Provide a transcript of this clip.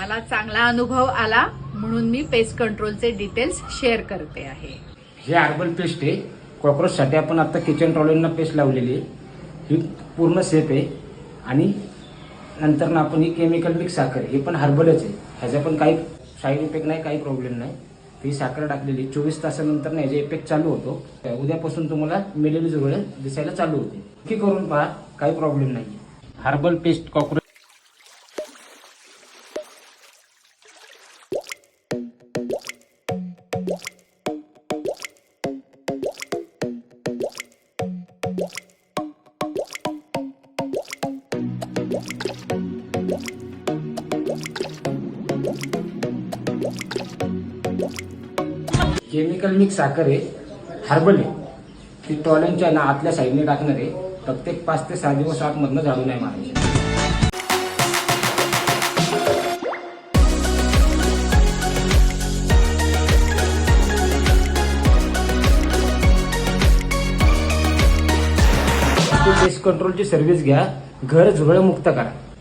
मला चांगला अनुभव आला म्हणून मी पेस्ट कंट्रोलचे डिटेल्स शेअर करते आहे. हे हर्बल पेस्ट आहे. कॉक्रोचसाठी आपण आता किचन ट्रॉलींना पेस्ट लावलेली आहे. ही पूर्ण सेफ आहे. आणि नंतर ना आपण ही केमिकल मिक्स साखर हे पण हर्बलच आहे. ह्याचा पण काही साईड इफेक्ट नाही काही प्रॉब्लेम नाही. ही साखर टाकलेली चोवीस तासानंतर ना याचा इफेक्ट चालू होतो. उद्यापासून तुम्हाला मेलेली जुळे दिसायला चालू होते. नक्की करून पहा काही प्रॉब्लेम नाही herbal paste cockroach chemical mix साखर आहे. हर्बल आहे. ती टॉयलेटच्या ना आतल्या साईडने टाकणार आहे. प्रत्येक पाच ते सहा दिवस आतमधनं झाडू नाही मारायचे. पेस्ट कंट्रोलची सर्व्हिस घ्या. घर झुरळमुक्त करा.